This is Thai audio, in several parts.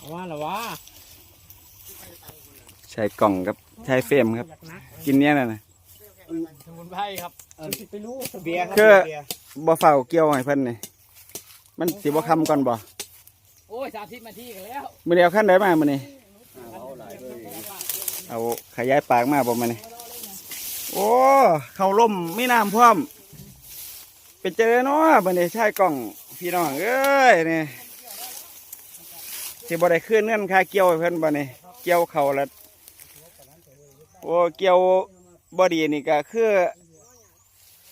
เอาว่าเหรอวะใช้กล่องครับใช้เฟรมครับอยากนักกินเนี้ยน่ะนะสมุนไพรครับไปรู้เบียร์ครับคือเบียร์บ่เฝ้าเกี่ยวให้เพิ่นนี่มันสิบ่คำก่อนบ่โอ้ยสามสิบนาทีกันแล้วมื้อนี้เอาขั้นใดมามื้อนี้เอาหลายเลยเอาขยายปากมาบ่มื้อนี้โอ้เข้าล่มมีน้ำพร้อมเป็นเจอเนาะมื้อนี้ใช้กล่องพี่น้องเอ้ยนี่ สิบ่ได้คืนเงินค่าเกี่ยวให้เพิ่นบ่นี่เกี่ยวเขาแล้วโอ้เกี่ยวบ่ดีนี่ก็คือ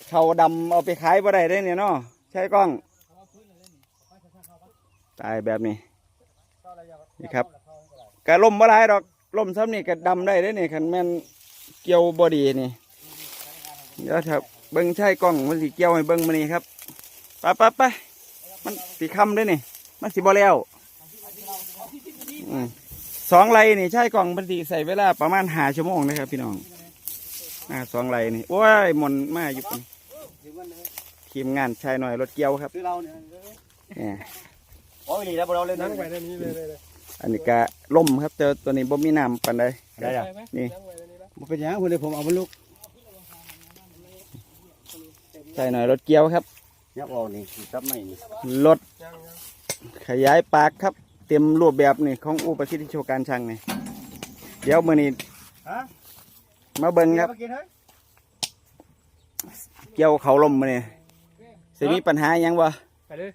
เขาดำเอาไปขายบ่ได้ได้เนี่ยเนาะใช่กล้อง ตายแบบนี้นี่ครับกะล่มบ่หลายดอกล่มซ้ำนี่ก็ดำได้ได้เนี่ยคันแม่นเกี่ยวบ่ดีนี่เดี๋ยวครับเบิ้งใช่กล้องมันสิเกี่ยวให้เบิ้งมานี่ครับไปไปไปมันสีคำด้วยนี่ยมันสิบ่แล้ว สองไรนี่ใช่กล้องมันสิใส่เวลาประมาณหาชั่วโมงนะครับ พี่น้องอ่าสองไรนี่โอ้ยหมนมาอยู่นี่ถึงวันนี้ทีมงานชายหน่อยรถเกี่ยวครับคือเราเนี่ยเนี่ยโอ้ยนี่แล้วเราเลยนั่นั่งงไปไปในนี้เลยเลยอันนี้ก็ล่มครับแต่ตัวนี้บ่มีน้ำปานใดได้จ้ะนี่นั่งไปในนี้แล้วบ่เป็นหยังคนเดียวผมเอามาลูกชายหน่อยรถเกี่ยวครับยับออกนี่จับไม่นี่รถยังยังขยายปากครับ เต็มรูปแบบนี่ของอุปสิทธิโชว์การช่างนี่เดี๋ยวมื้อนี้ฮะมาเบิ่งครับเมื่อกี้เฮ้ยเกี่ยวเขาล่มมื้อนี้สิมีปัญหาหยังบ่ไปเลย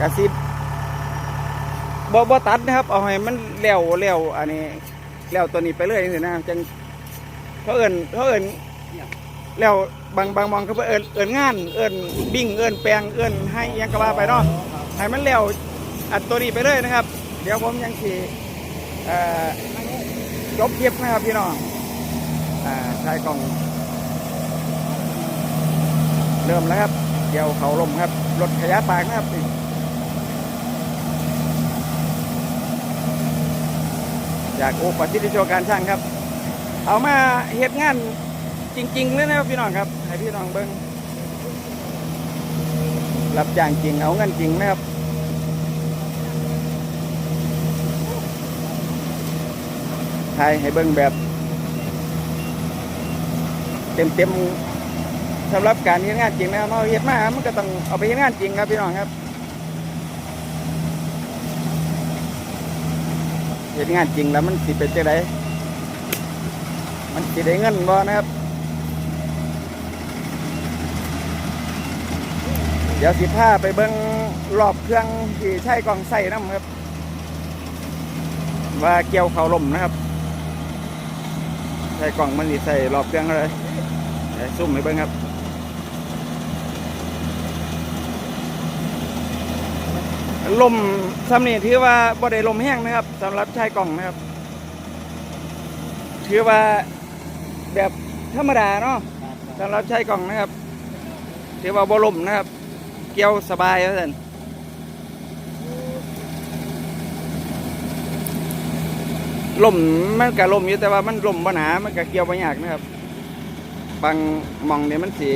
กระซิบบ่บ่ตัดนะครับ เอาให้มันแล้วแล้วอันนี้แล้วตัวนี้ไปเรื่อยจังซี่นะจังเขาเอิ้นเขาเอิ้นแล้วบางบางมองเขาเอิ้นเอิ้นงาน เอิ้นบิ่งเอิ้นแปลงเอิ้นให้หยังก็ว่าไปเนาะ ให้มันแล้วอันตัวนี้ไปเลยนะครับ เดี๋ยวผมยังสิเอ่อจบคลิปนะครับพี่น้องอ่าใช้กล้อง เริ่มแล้วครับเกี่ยวเขาลมครับ รถขยายปากนะครับจากโอปฏิทิโชการช่างครับ เอามาเฮ็ดงานจริงๆเลยนะครับพี่น้องครับ ให้พี่น้องเบิ้ง รับจ้างจริงเอาเงินจริงนะครับไทยให้เบิ้งแบบ เต็มๆสำหรับการเฮ็ดงานจริงนะครับเราเฮ็ดมามันก็ต้องเอาไปเฮ็ดงานจริงครับพี่น้องครับเฮ็ดงานจริงแล้วมันสิเป็นจังไดมันสิได้เงินบ่นะครับ ดี๋ยวสิพาไปเบิ่งรอบเครื่องที่ใช้กล่องใส่น้ำครับ ว่าเกี่ยวเขาลมนะครับใช้กล่องมันสิใส่รอบเครื่องเลยเดี๋ยวซุ่มให้เบิ่งครับลมซ้ำนีถือว่าบ่ได้ลมแห้งนะครับสำหรับชายกล่องนะครับ ถือว่าแบบธรรมดาเนาะสำหรับชายกล่องนะครับ ถือว่าบ่ลมนะครับ เกี่ยวสบายแล้วท่านลมมันก็ลมอยู่แต่ว่ามันลมบ่หามันก็เกี่ยวบ่ยากนะครับ บางมองเนี่ยมันสี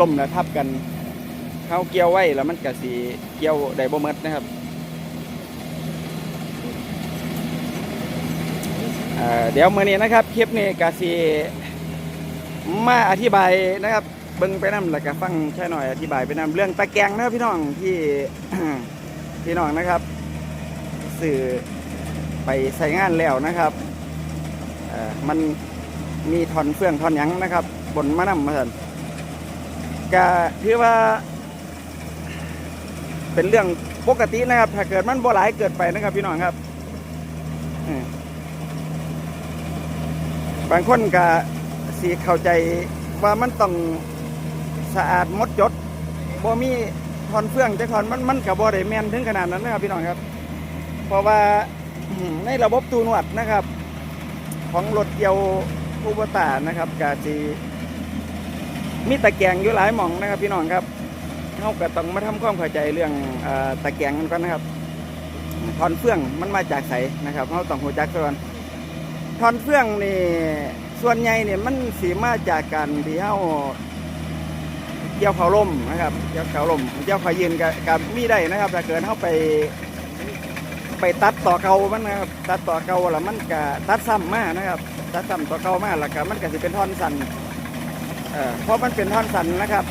ลมแล้วทับกันเขาเกี่ยวไว้แล้วมันก็สีเกี่ยวได้บ่มดนะครับเเดี๋ยวเมื้อนี้นะครับคลิปนี้ก็สีมาอธิบายนะครับ เบิ่งไปนํแล้วก็ฟังใช่หน่อยอธิบายไปนำเรื่องตะแกรงนะพี่น้องที่พี่น้องนะครับ สื่อไปใส่งานแล้วนะครับมันมีทอนเฟื่องทอนยังนะครับ บนมานำมาสันก็ถือว่า เป็นเรื่องปกตินะครับ ถ้าเกิดมันบ่หลายเกิดไปนะครับ พี่น้องครับบางคนก็สีเข้าใจว่ามันต้อง สะอาดมดจดบ่มีทอนเฟื่องจะทอนมันมันกับบ่ได้แมนถึงขนาดนั้นนะครับพี่น้องครับ เพราะว่าในระบบตูนวดนะครับ ของรถเกี่ยวคูบตานะครับกาจีมีตะแกรงอยู่หลายหม่องนะครับ พี่น้องครับเขาก็ต้องมาทำความเข้าใจเรื่องอตะแกรงกันก่อนนะครับทอนเฟื่องมันมาจากไสนะครับเขาต้องหัวจักก่อนทอนเฟื่องนี่ส่วนใหญ่เนี่ยมันสีมาจากการที่เขา เกี่ยวเขาล่มนะครับเกี่ยวเขาล่มเกี่ยวเขายืนกับกับมีได้นะครับถ้าเกิดเขาไป ไปตัดต่อเกามันนะครับตัดต่อเกาแล้วมันก็ตัดซ้ำมากนะครับ ตัดซ้ำต่อเกามาแล้วก็มันก็สิเป็นท่อนสันเอ่อเพราะมันเป็นท่อนสันนะครับ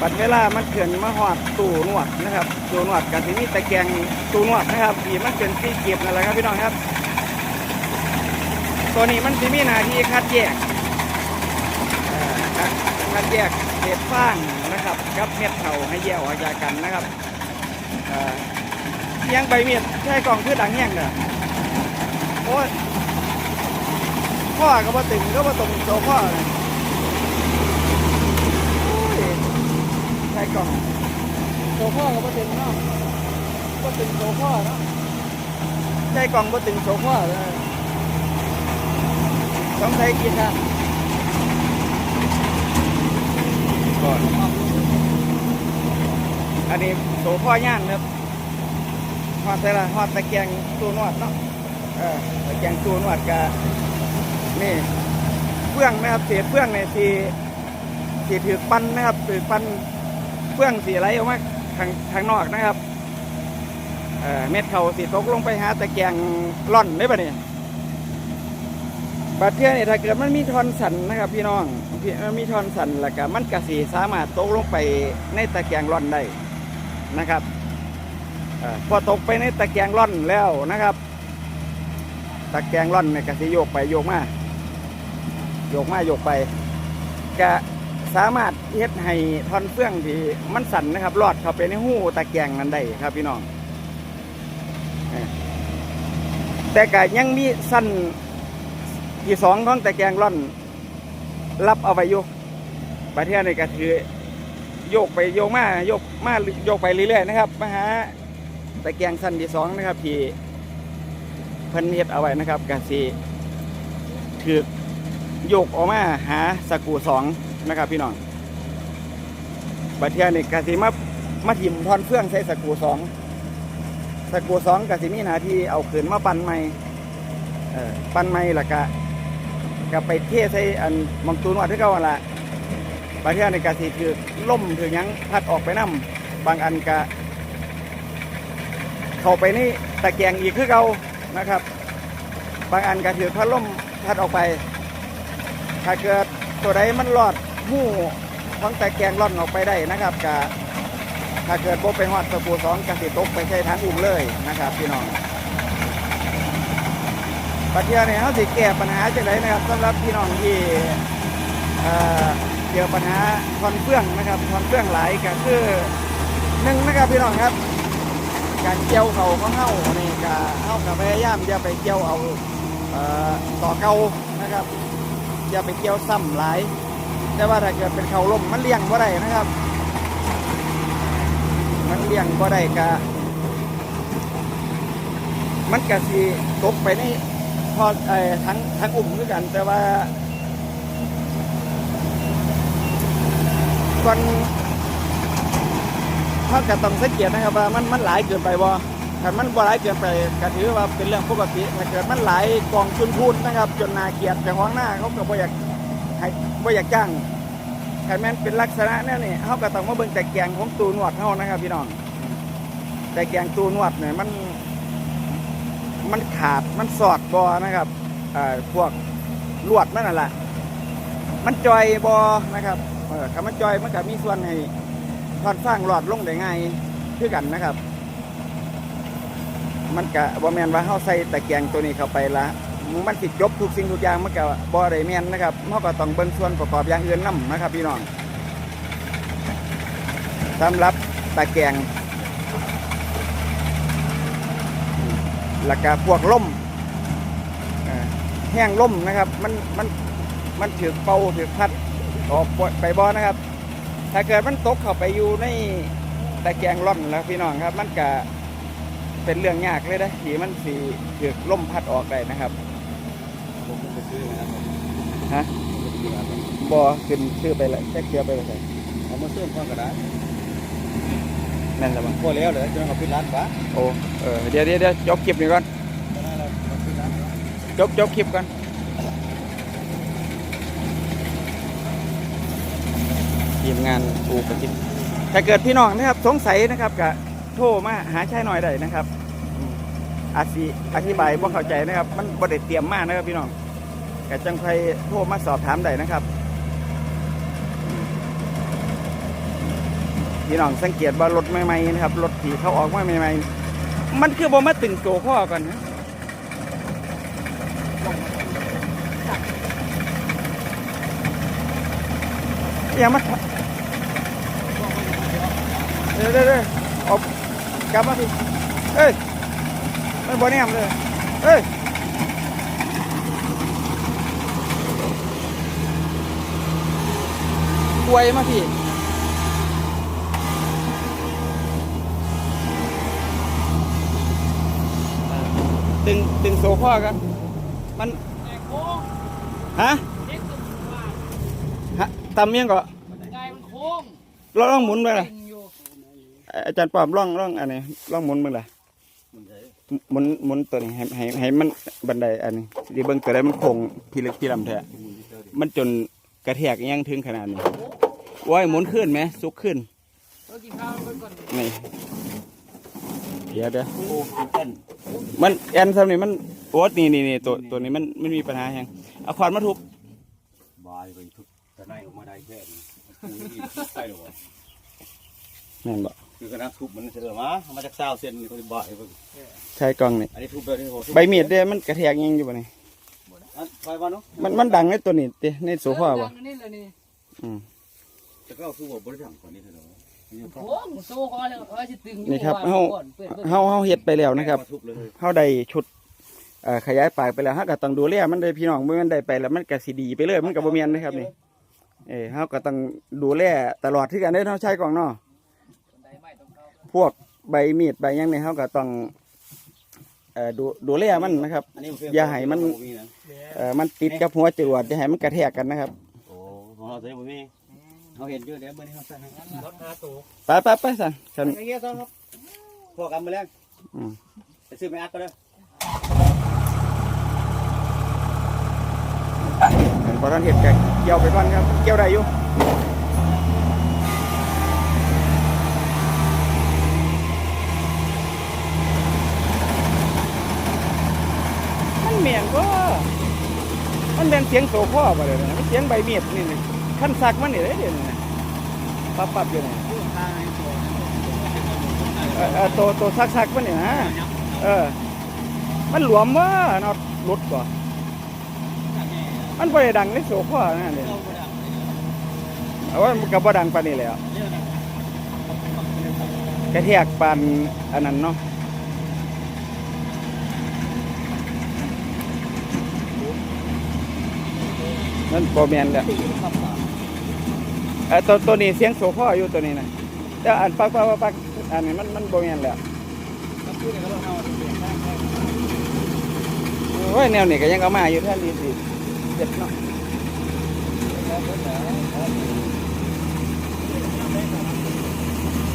ปัดเวลามันเขื่อนมาหอดตู้นวดนะครับตู้นวดกับที่นี่ตะแกรงตู้นวดนะครับที่มันเป็นสี่เกียบนั่นแหละครับพี่น้องครับ ตัวนี้มันจะมีหน้าที่คัดแยก คัดแยกเศษฟางนะครับกับเม็ดเข่าให้แยกออกจากกันนะครับเอียงใบเมียดใช่กล่องพืชหลังเอียงเด้อโอ้ยพ่อก็บ่ตึงก็บ่ตรงโซพ่อเลยโอ้ยใช่กล่องโซพ่อกับพ่อเต็มเนาะพ่อเต็มโซพ่อเนาะใช่กล่องบ่ตึงโซพ่อเลยต้องใช้กี่ครั้ง ก่อน อันนี้โซพ่อย่างครับฮอดแต่ละฮอดตะแกงตัวนวดเนาะเออตะแกงตัวนวดกับนี่เฟื่องนะครับเศษเฟื่องเนี่ยสีสีถือปั้นนะครับถือปั้นเฟื่องสีอะไหลออกมาข้างข้างนอกนะครับเออเม็ดเขาสีตกลงไปหาตะแกงร่อนได้ปะเนี่ยบาดเทื่อเนี่ยถ้าเกิดมันมีทอนสันนะครับพี่น้อง พี่มันมีทอนสันแล้วก็มันกระสีสามารถตกลงไปในตะแกรงร่อนได้นะครับเอ่อพอตกไปในตะแกรงร่อนแล้วนะครับ ตะแกรงร่อนเนี่ยกระสีโยกไปโยกมาโยกมาโยกไปก็สามารถเฮ็ดให้ทอนเฟื่องที่มันสั่นนะครับรอดเข้าไปในหูตะแกรงนั้นได้ครับพี่น้องแต่ก็ยังมีสั้นที่สองของตะแกรงร่อน รับเอาไว้อยู่ประเทศนี้ก็ถือโยกไปโยกมาโยกมาโยกไปเรื่อยๆนะครับมาหาตะแกรงสั้นที่สองนะครับที่เพิ่นเฮ็ดเอาไว้นะครับก็สิถือโยกออกมาหาสกูสองนะครับพี่น้องประเทศนี้ก็สิมามาถิ่มทอนเฟื่องใส่สกูสองสกูสองกับสิมีหนาที่เอาขืนมาปั่นใหม่ปั่นใหม่ล้วก็ ก็ไปเทใส่อันมองตูนวัดที่เก่าหั่นละบางเทีในกะสิถือล่มถือยังพัดออกไปน้ำบางอันก็เข้าไปนี่ตะแกงอีกคือเก่านะครับ บางอันก็ถือพัดล่มพัดออกไป ถ้าเกิดตัวใดมันรอดหู้ของตะแกงร่อนออกไปได้นะครับก็ถ้าเกิดพบไปฮอดสกูสองกสิตกไปใช้ทางอุ้มเลยนะครับพี่น้อง ปัจจุบันเนี่ยเขาสิแก้ปัญหาจังไรนะครับสำหรับพี่น้องที่เอ่อเจอปัญหาทอนเฟื่องนะครับทอนเฟื่องหลายก็คือหนึ่งนะครับพี่น้องครับ การเกี่ยวเขาของเฮานี่ก็เฮากับพยายามอย่าไปเกี่ยวเอาเอ่อต่อเก่านะครับอย่าไปเกี่ยวซ้ำหลาย แต่ว่าถ้าเกิดเป็นเขาล่มมันเลี้ยงบ่ได้นะครับ มันเลี้ยงก็ได้กะมันกะสิตกไปใน พอเอ่อทั้งทั้งอุ่มด้วยกัน แต่ว่าก่อนเขาก็ต้องสังเกตนะครับว่ามันมันหลายเกินไปบ่ถ้ามันบ่หลายเกินไปก็ถือว่าเป็นเรื่องปกติถ้าเกิดมันหลายกองชุนพูนนะครับ จนนาเกลียดแต่ห้องหน้าเขาก็บ่อยากให้บ่อยากจ้างถ้าแม่นเป็นลักษณะนั่นนี่เขาก็ต้องมาเบิ่งแต่แกงของตูนวดเขานะครับพี่น้องแต่แกงตูนวดเนี่ยมัน มันขาดมันสอดบอนะครับพวกลวดมันนั่นแหละมันจอยบอนะครับเออคำมันจอยมันก็มีส่วนให้ทอนสร้างหลอดลงได้ง่ายคือกันนะครับ มันกะบอแมนว่าเขาใส่ตะแกรงตัวนี้เข้าไปละมันสิจบทุกสิ่งทุกอย่างมันกะบอไดแมนนะครับเขาก็ต้องเบิ่งส่วนประกอบอย่างอื่นนํนะครับ พี่น้องสำหรับตะแกรง แล้วก็พวกล่มแห้งล่มนะครับ มันมันมันถือเป่าถือพัดออกไปบอนะครับ ถ้าเกิดมันตกเข้าไปอยู่ในตะแกรงร่อนแล้วพี่น้องครับ มันก็เป็นเรื่องยากเลยนะที่มันสีถือล่มพัดออกได้นะครับผมไปซื้อนะครับฮะผมไปซื้อนะครับอขึ้นชื่อไปเลยแจ็คเกียร์ไปเลยเอามาซื้อพร้อมกันได้ นั่นแหละมั้งพอแล้วเลยจนเขาปิดร้านปะโอ้เออเดี๋ยวเดี๋ยวเดี๋ยวจบคลิปนี้ก่อนตอนนั้นเราเขาปิดร้านปะจบจบคลิปก่อนทีมงานอูประจิตถ้าเกิดพี่น้องนะครับสงสัยนะครับก็โทรมาหาชายหน่อยได้นะครับอืมอาจสิอธิบายบ่เข้าใจนะครับ มันบ่ได้เตรียมมากนะครับพี่น้องก็จังใครโทรมาสอบถามได้นะครับอืม พี่น้องสังเกตว่ารถใหม่ๆนะครับ รถที่เขาออกมาใหม่ๆมันคือบ่มาตึงโตข้อก่อนนะอย่ามาเดี๋ยวเดี๋ยวเดี๋ยวเอากลับมาพี่เอ้ยไม่บอนี่ยมเลยเอ้ยป่วยมาพี่ ดึงดึงโซ่พ่อกันมันแต่โค้งฮะเด็กก็ว่าฮะตำยังก็ไงมันโค้งลองลองหมุนไปเลยอยู่อาจารย์ปอบล่องล่องอันนี้ล่องหมุนมือละมันใช่หมุนหมุนตัวนี้ให้ให้ให้มันบันไดอันนี้ดีเบิ้งตัวใดมันโค้งพิลึกพิลำแท้มันจนกระแทกยังถึงขนาดนี้โอ้ยหมุนขึ้นไหมสุกขึ้นเรากินข้าวกันก่อน นี่ เดี๋ยวเดี๋ยวโอ้กินเต้นมันแอนซัมนี่มันโอ๊ตนี่นี่นี่ตัวตัวนี้มันมันมีปัญหาแฮงเอาขวานมาทุบบายไปทุกแต่ไหนออกมาได้แค่นี้กูนี่ใช่หรอวะแม่นบ่คือคณะทุบมันเสือมาเอามาจากซาวเส้นนี่ตัวบ่ายเพิ่งใช้กล้องนี่อันนี้ทุบแบบนี้โหทุบใบมีดเด้มันกระแทกอิหยังอยู่บ่นี่อันไปบ้านเนาะมันมันดังในตัวนี้เด้ในโซฟาบ่นี่เลยนี่อืมจะก็เอาทุบบริษัทก่อนนี่เถอะเนาะนี่ก็ โค้งโซ่คอเลยเขาจะตึงนี่ครับเฮาเฮาเฮาเฮาเฮ็ดไปแล้วนะครับมาทุบเลยเฮาได้ชุดเอ่อขยายปากไปแล้วเฮาก็ต้องดูแลมันได้พี่น้องเมื่อมันได้ไปแล้วมันก็สิดีไปเลยมันก็บ่แม่นนะครับนี่เอ้เฮาก็ต้องดูแลตลอดที่กันได้เฮาใช้กล้องเนาะพวกใบมีดใบหยังเนี่ยเขาก็ต้องเอ่อดูดูแลมันนะครับอันนี้อย่าให้มันเอ่อมันติดกับหัวจรวดอย่าให้มันกระแทกกันนะครับโอ้ของเราใส่บุมี เขาเห็นเยอะเดี๋ยวเมื่อนี้เขาใส่ให้รถหาตัวไปไปไปสันสันไอ้เงี้ยต้องครับพวกกันมาแล้วอืมไปซื้อไม่อักก็ได้พอท่านเห็ดกันเกี่ยวไปก่อนครับเกี่ยวได้อยู่มันเหมียนก็มันเป็นเสียงโซพ่อไปเลยนะมันเสียงใบมีดนี่นี่ ขั้นซักมันนี่เลยเดี๋ยวนี้ปับปับอยู่นี่เออตัวตัวซักซักมันเนี่ยนะเออ มันหลวมว่านาะหลุดก่อนมันได้ดังในโซฟานะเนี่ยเอาว่ามันก็บ่ดังปานนี้แล้วกระแทกปานอันนั้นเนาะนั่นบ่แมนแล้ว เออตัวตัวนี้เสียงโซฟาอยู่ตัวนี้นะแต่อันปักปักปักอันนี้มันมันโบแม่นแล้วโอ้ยแนวนี้ก็ยังเอามาอยู่ท่านดีสิเจ็บเนาะ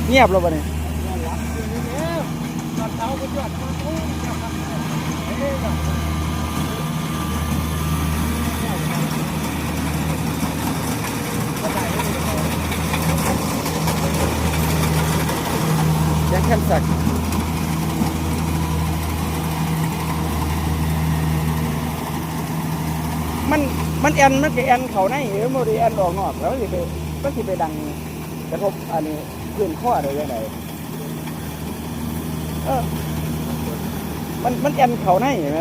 เงียบแล้วปะเนี่ยยังแค่สักมันมันแอนมันก็แอนเขาในหรือมันแอนออกนอกแล้วสิไปก็สิไปดังกระทบอันนี้พื้นข้อได้ยังไงเออมันมันแอนเขาในเห็นไหม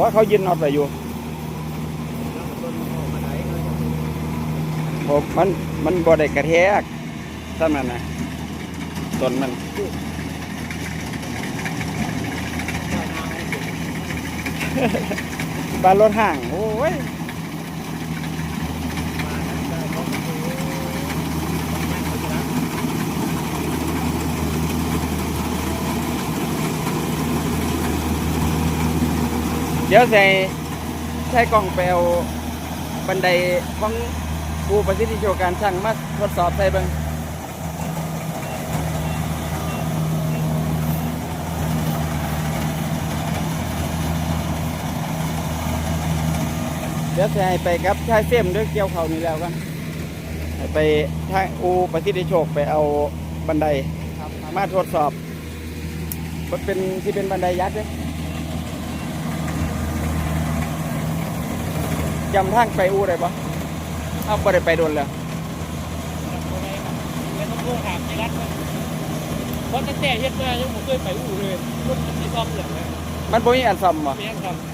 ว่าเขายืนนอดไปอยู่ผมมันมันบ่ได้กระแทกเท่านั้นนะ ต้นมันบานรถห่าง โอ้ยเดี๋ยวใส่ใช้กล่องไปเอาบันไดของผู้ประสิทธิโชการช่างมาทดสอบใส่เบิง เดี๋ยวจะให้ไปครับชายเส้มด้วยเกี่ยวเขานี่แล้วกันไปทางอูประสิทธิโชคไปเอาบันไดครับครับมาทดสอบมันเป็นที่เป็นบันไดยักษ์เลยจำทางไปอูได้ปะเอาไปได้ไปโดนแล้วไม่ต้องโทรถามไอ้รัฐนะเพราะตั้งแต่เฮ็ดมายังไม่เคยไปอู่เลยรถมันสีซ่อมอย่างนี้มันบ่มีอันซ่อมบ่เมียครับต้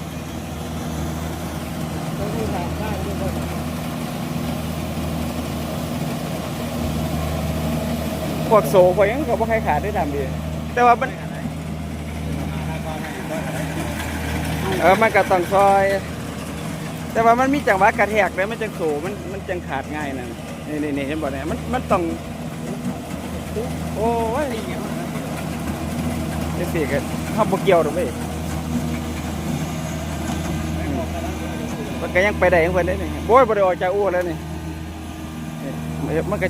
องโทรถามได้ด้วยก่อนพวกโซ่พวกหยังก็บ่ใครขาดได้ตามดีแต่ว่ามันเออมันก็ต้องซอย แต่ว่ามันมีจังหวะกระแทกเลยมันจังโซ่มันมันจังขาดง่ายนั่นนี่นี่นี่เห็นบ่เนี่ยมันมันต้องโอ้ยจังซี่ก็เฮาบ่เกี่ยวดอกเว้ย มันก็ยังไปได้ของเพิ่นได้นี่โอ้ยบ่ได้ออกจากอู่แล้วนี่นี่มันก็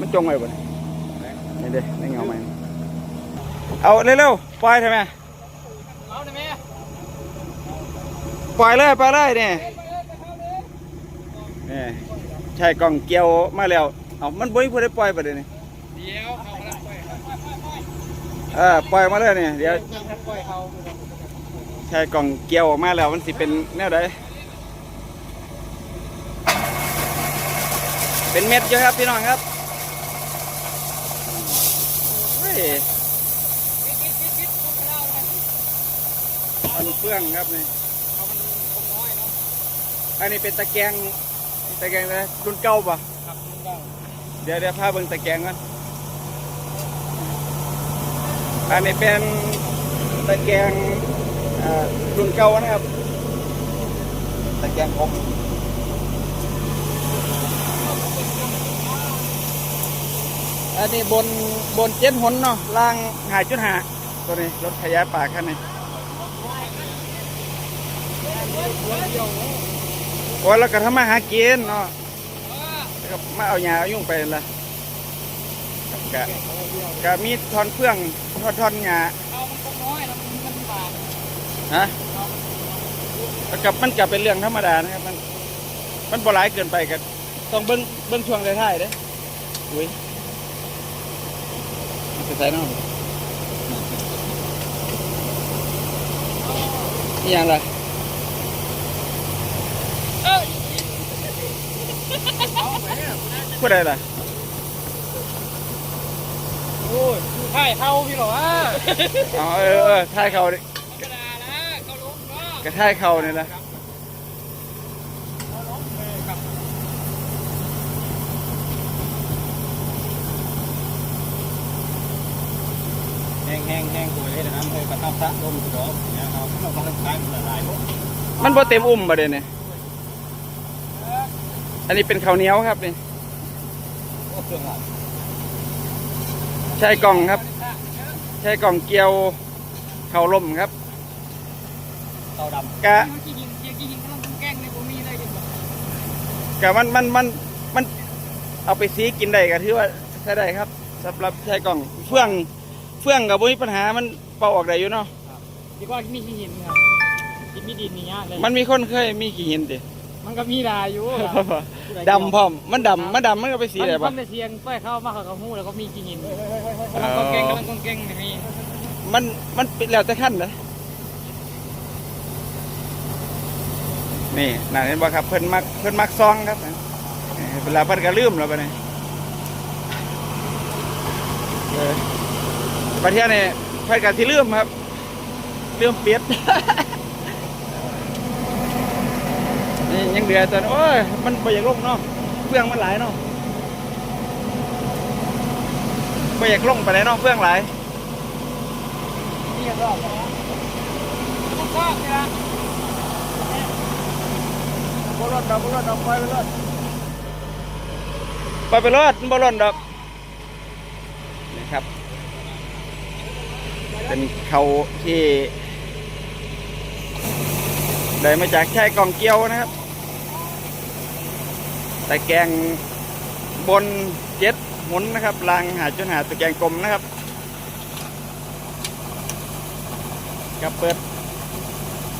มันจงไว้บ่นี่นี่เด้นี่เงาไหมเอาเร็วๆปล่อยทำไมเอาได้ไมปล่อยเลยไปเลยนี่นี่ใช่กล่องเกี่ยวมาแล้วเอามันบ่มีผู้ใดปล่อยไปเลยนี่เดี๋ยวเขากำลังปล่อยเออปล่อยมาเลยนี่เดี๋ยวใช่กล่องเกี่ยวออกมาแล้วมันสิเป็นแนวใด เป็นเม็ดอยู่ครับพี่น้องครับโอ้ยอันเฟื่องครับนี่เอามันคงน้อยเนาะอันนี้เป็นตะแกรงตะแกรงอะไรรุ่นเก่าปะครับมันก็เดี๋ยวเดี๋ยวพาเบิ่งตะแกรงก่อนอันนี้เป็นตะแกรงเอ่อรุ่นเก่านะครับ ตะแกรงผม อันนี้บนบนเจ็ดหนเนาะล่างหายจุดหาตัวนี้รถขยายปากคันนี้โอ้แล้วก็ทำมาหากินเนาะแล้วก็มาเอาหญ้าเอายุ่งไปละกะกะมีทอนเฟื่องทอนทอนหยาฮะกับมันกับเป็นเรื่องธรรมดานะครับ มันมันบ่หลายเกินไปกันต้องเบิ้งเบิ้งช่วงท้ายๆเด้อุ้ย ใส่เน้องนี่ยังล่ะเอ้ยพูดอะไรล่ะโอ้ยดูไข่เข้าพี่หรอวะอ๋อเออเออท้ายเขาดิธรรมดานะเขาล้มเนาะกระท้ายเขาเนี่ยนะ เขาล้มเลยครับ แห้งแห้งแห้งตัวเลยนะครับเคยกระทับพระลมกระดอกเนี่ยครับเราก็ต้องใช้มันละลายหมดมันบ่เต็มอุ้มประเด็นเนี่ยอันนี้เป็นข้าวเหนียวครับนี่ก็เครื่องหลักใช่กล่องครับ ใช่กล่องเกียวเข่าล่มครับเตาดกะมันกี่ยิงเกียร์กี่ยิงก็ต้องแกล้งในผมมีได้ยังไงกะมันมันมันมันเอาไปซีกินได้ก็ถือว่าใช้ได้ครับสำหรับใช้กล่องเฟื่อง เฟื่องกับบ่มีปัญหามันเป่าออกได้อยู่เนาะดีกว่ามีขี้หินครับกินมีดินนี่ยากเลยมันมีคนเคยมีกี่หินติมันก็มีได้อยู่ดำพร้อมมันดำมันดำมันก็ไปสีได้มัปะนเสียงป้ายเข้ามาเขาก็หูแล้วก็มีขี้หินอ๋อกำลังกองเก่งกำลังกองเก่งนี่มีมันมันเป็นแล้วแต่ขั้นนะนี่น่าเห็นบ่ครับเพิ่นมักเพิ่นมักซองครับเออเวลาเพิ่นก็ลืมแล้วปะเนี่ยเออประเทศนี่เพิ่นก็สิลืมครับเลื่อมเปียดนี่ยังเดือตอนโอ้ยมันบ่อยากลงเนาะเฟื่องมันหลายเนาะบ่อยากลงไปเลยเนาะเฟื่องหลายนี่ก็รอบแล้วต้องคว้าเนี่ยนะบอลดดอกบอลดดอกไปไปรถไปไปรถบอลดอก เป็นเขาที่ ได้มาจากแช่กองเกี้ยวนะครับ แต่แกงบนเจ็ดหมุนนะครับรางหาจนหาตะแกงกลมนะครับกับเปิด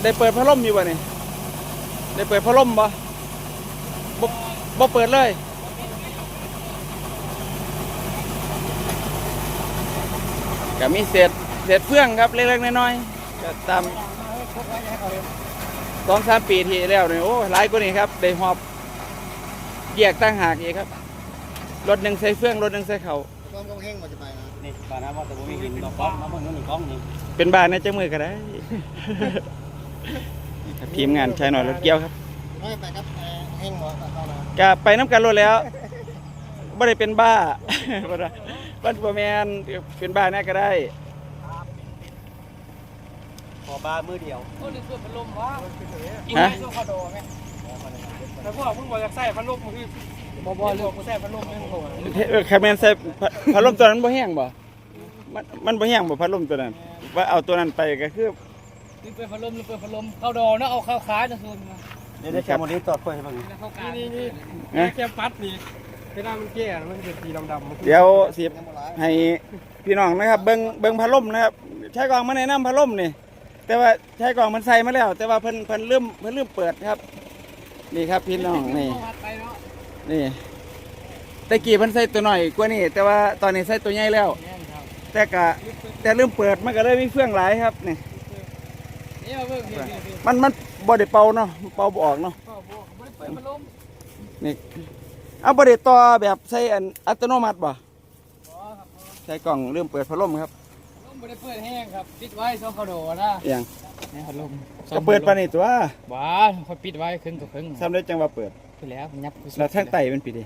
ได้เปิดพัดลมอยู่ป่ะนี่ได้เปิดพัดลมป่ะบ่บเปิดเลยกับมีเศษ เศษเฟื่องครับเล็กๆน้อยๆก็ตามสองสามปีที่แล้วเนี่ยโอ้หลายกว่านี้ครับได้หอบแยกตั้งหากอีกครับรถหนึ่งใส่เฟื่องรถหนึ่งใส่เขาต้มกองแห้งมันจะไปนะนี่ปานะว่าแต่บ่มีหินดอกก้องมาเบิ่งนู่นนี่ก้องนี่เป็นบ้านในเจ้ามือก็ได้ทีมงานชายหน่อยรถเกี้ยวครับไม่ไปครับแห้งหมดเข้ามาก็ไปน้ำกันรถแล้วไม่ได้เป็นบ้าบ่ได้บ้านปัวแมนเป็นบ้าแน่ก็ได้ ขอบ้ามือเดียวโอ้หนึ่งเปิดพัดลมวะกินฮะไม้ช่วงคอโดไหมแล้วพวกเพิ่งบอกอยากใส่พัดลมมันคือบอบอเลือกกูใส่พัดลมไม่พอเออคาแมนใส่พัดพัดลมตัวนั้นบ่แห้งบ่มันมันบ่แห้งบ่พัดลมตัวนั้น ว่าเอาตัวนั้นไปก็คือนี่เปิดพัดลมหรือเปิดพัดลมเข้าดอเนาะเอาเข้าขาจะซูนมาเดี๋ยวได้แชมป์วันนี้ตอดกล้วยให้เบิ่งแล้วเข้าการนี่นี่นะแค่ปัดนี่เวลามันแก่มันจะเป็นสีดำๆมันคือเดี๋ยวสิให้พี่น้องนะครับ เบิ่งเบิ่งพัดลมนะครับ ใช้กองมาแนะนํพัดลมนี่ แต่ว่าใช้กล่องมันใส่มาแล้ว แต่ว่าเพิ่นเพิ่นลืมเพิ่นลืมเปิดครับ นี่ครับพี่น้องนี่เข้าวัดไปเนาะนี่แตะกี้เพิ่นใส่ตัวหน่อยกว่านี้แต่ว่าตอนนี้ใส่ตัวใหญ่แล้วแน่นครับแต่กะแต่มเปิดมันก็เลยมีเฟื่องหลายครับนี่มันมันบ่ได้เป่าเนาะเป่าบออกเนาะนี่เอาบ่ได้ต่อแบบใส่อันอัตโนมัติบ่ใส่กล่องลืมเปิดพัดลมครับ ไม่ได้เปิดแห้งครับ ปิดไว้ช่วงเข้าโดนะอหย่างนี่พัดลมก็เปิดปานนี้ตัวบ้าค่อยปิดไว้ครึ่งต่อครึ่งซ้ำได้จังว่าเปิดไปแล้วยับแล้วทางไตมันปิดดิ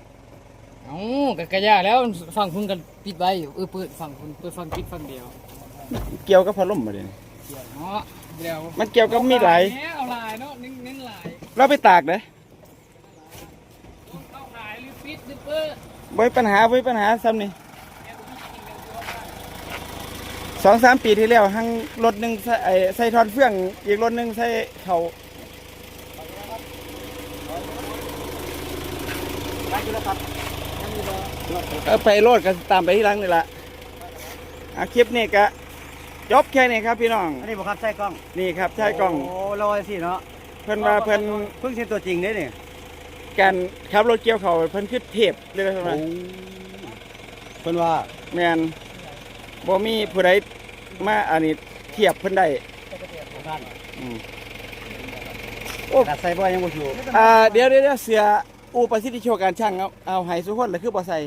เอ้ากะกะยาแล้วฝั่งคุณกันปิดไว้อยู่เออเปิดฝั่งคุณเปิดฝั่งปิดฝั่งเดียว เกี่ยวกับพัดลมบ่ดิเนาะเดี๋ยวมันเกี่ยวกับมีดหลายแหเอาลายเนาะนิ่งนิ่งลายเราไปตากเด้เข้าขายหรือปิดหรือเปิดบ่มีปัญหาบ่มีปัญหาซ้ำนี่ สองสามปีที่แล้วหังรถหนึ่งใส่ไอ้ใส่ทอนเฟื่อง อีกรถหนึ่งใส่เขาเออไปโลดกันตามไปที่หลังนี่ละอะคลิปนี้ก็จบแค่นี้ครับพี่น้อง อันนี้บ่ครับใส่กล้อง นี่ครับใช่กล้อง โอ้ลอยสิเนาะ เพิ่นว่าเพิ่นเพิ่งเห็นตัวจริงเด้นี่การขับรถเกี่ยวเขาเพิ่นคือเทพเลยว่าโอ้เพิ่นว่าแม่น บ่มีผู้ใดมาอันนี้เทียบเพิ่นได้ท่านอืมโอ้ตัดใส่บ่ยังบ่อยู่อ่าเดี๋ยวเดี๋ยวเดี๋ยวเสืออูประสิทธิโชว์การช่างเอาเอาให้สุกคนแล้วคือบ่ใส่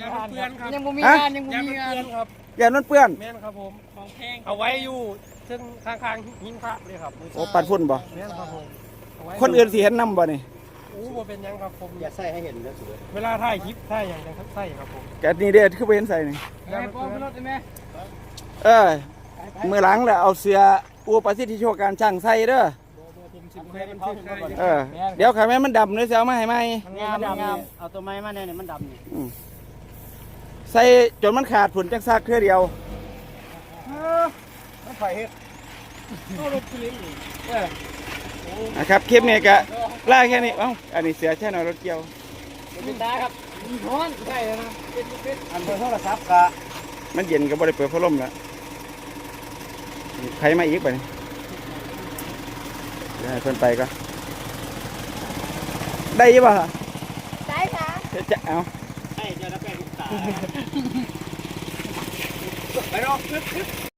ยาเปื้อนครับยังบ่มีฮะงานยังบ่ยามีเปื้งานอนครับอย่ามันเปื้อน แม่นครับผมของแพงเอาไว้อยู่ซึ่งข้างๆหิ้งพระเลยครับโอ้ปัดฝุ่นบ่แม่นครับผมเอาไว้คนอื่นสิเห็นนำบ่นี่ อู้บ่เป็นหยังครับผม อย่าใส่ให้เห็นเด้อสุดเวลาถ่ายคลิปถ่ายอย่างไรครับใส่ครับผมกะนี่เด้อคือบ่เห็นใส่นี่ให้ป้อมรถได้ไหมเออมือหลังแล้วเอาเสืออูประสิทธิโชว์การช่างใส่เด้อแม่นชื่อใครเออเดี๋ยวคันแม่นมันดำเด้อสิเอามาให้ใหม่งามงามเอาตัวไม้มาแน่นี่มันดำนี่ใส่จนมันขาดฝุ่นจังซักเทื่อเดียวมันไฟเฮ็ดก็รถคลิปนี่ นะครับคลิปนี้ก็ล่าแค่นี้เอ้าอันนี้เสือแช่หน่อยรถเกี่ยวเป็นตาครับร้อนใช่แล้วนะเป็นเป็นอันเบอร์โทรศัพท์กะมันเย็นก็บ่ได้เปิดพัดลมแล้วใครมาอีกบ่นี่เดี๋ยวให้เพิ่นไปก็ได้ยี่ป่ะได้ค่ะจะจะเอาให้เจอแล้วแป้งลูกตา